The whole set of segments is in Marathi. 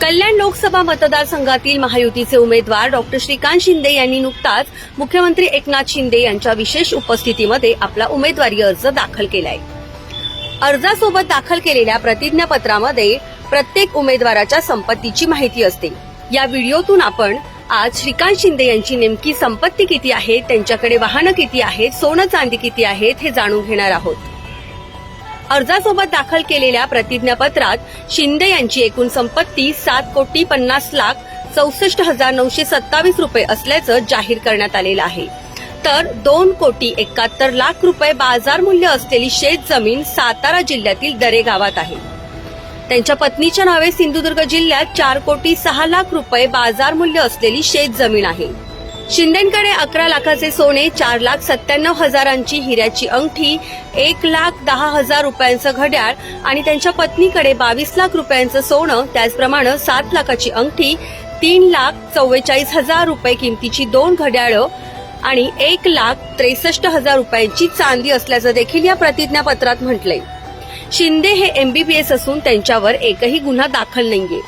कल्याण लोकसभा मतदारसंघातील महायुतीचे उमेदवार डॉक्टर श्रीकांत शिंदे यांनी नुकताच मुख्यमंत्री एकनाथ शिंदे यांच्या विशेष उपस्थितीमध्ये आपला उमेदवारी अर्ज दाखल केलाय. अर्जासोबत दाखल केलेल्या प्रतिज्ञापत्रामध्ये प्रत्येक उमेदवाराच्या संपत्तीची माहिती असते. या व्हिडिओतून आपण आज श्रीकांत शिंदे यांची नेमकी संपत्ती किती आहे त्यांच्याकडे वाहनं किती आहेत सोनं चांदी किती आहेत हे जाणून घेणार आहोत. अर्जासोबत दाखल केलेल्या प्रतिज्ञापत्रात शिंदे यांची एकूण संपत्ती सात कोटी पन्नास लाख चौसष्ट हजार नऊशे सत्तावीस रुपये असल्याचं जाहीर करण्यात आलेलं आहे. तर दोन कोटी एकाहत्तर लाख रुपये बाजार मूल्य असलेली शेत जमीन सातारा जिल्ह्यातील दरे गावात आहे. त्यांच्या पत्नीच्या नावे सिंधुदुर्ग जिल्ह्यात चार कोटी सहा लाख रुपये बाजार मूल्य असलेली शेत जमीन आहे. शिंदेकडे अकरा लाखाचे सोने चार लाख सत्त्याण्णव हजारांची हिऱ्याची अंगठी एक लाख दहा हजार रुपयांचं घड्याळ आणि त्यांच्या पत्नीकडे बावीस लाख रुपयांचं सोनं त्याचप्रमाणे सात लाखाची अंगठी तीन लाख चव्वेचाळीस हजार रुपये किमतीची दोन घड्याळं आणि एक लाख त्रेसष्ट हजार रुपयांची चांदी असल्याचं देखील या प्रतिज्ञापत्रात म्हटलंय. शिंदे हे एमबीबीएस असून त्यांच्यावर एकही गुन्हा दाखल नाहीये.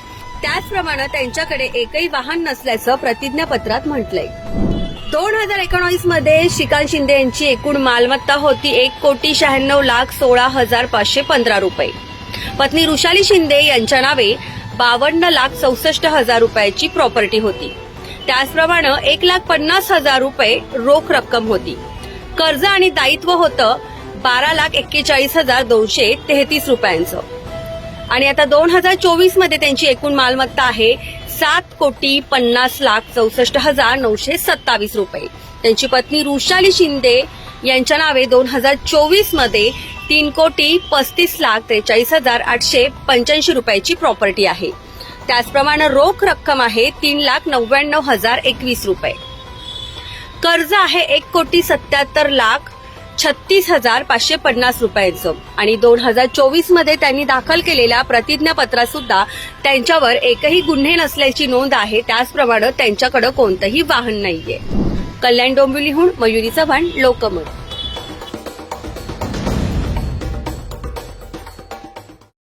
त्याचप्रमाणे त्यांच्याकडे एकही वाहन नसल्याचं प्रतिज्ञापत्रात म्हटलंय. दोन हजार एकोणावीसमध्ये श्रीकांत शिंदे यांची एकूण मालमत्ता होती एक कोटी शहाण्णव लाख सोळा हजार पाचशे पंधरा रुपये. पत्नी रुशाली शिंदे यांच्या नावे बावन्न लाख चौसष्ट हजार रुपयाची प्रॉपर्टी होती. त्याचप्रमाणे एक लाख पन्नास हजार रुपये रोख रक्कम होती. कर्ज आणि दायित्व होतं बारा लाख एक्केचाळीस हजार दोनशे तेहतीस रुपयांचं. आणि आता दोन हजार चोवीसमध्ये त्यांची एकूण मालमत्ता आहे सात कोटी पन्नास लाख चौसष्ट हजार नऊशे सत्तावीस रुपये. त्यांची पत्नी रुशाली शिंदे यांच्या नावे दोन हजार चोवीसमध्ये तीन कोटी पस्तीस लाख त्रेचाळीस हजार आठशे पंच्याऐंशी रुपयाची प्रॉपर्टी आहे. त्याचप्रमाणे रोख रक्कम आहे तीन लाख नव्याण्णव हजार एकवीस रुपये. कर्ज आहे एक कोटी सत्याहत्तर लाख छत्तीस हजार पाचशे पन्नास रुपयांचं. आणि दोन हजार चोवीसमध्ये त्यांनी दाखल केलेल्या प्रतिज्ञापत्रात सुद्धा त्यांच्यावर एकही गुन्हे नसल्याची नोंद आहे. त्याचप्रमाणे त्यांच्याकडे कोणतंही वाहन नाहीये. कल्याण डोंबिवलीहून मयुरी चव्हाण लोकमत.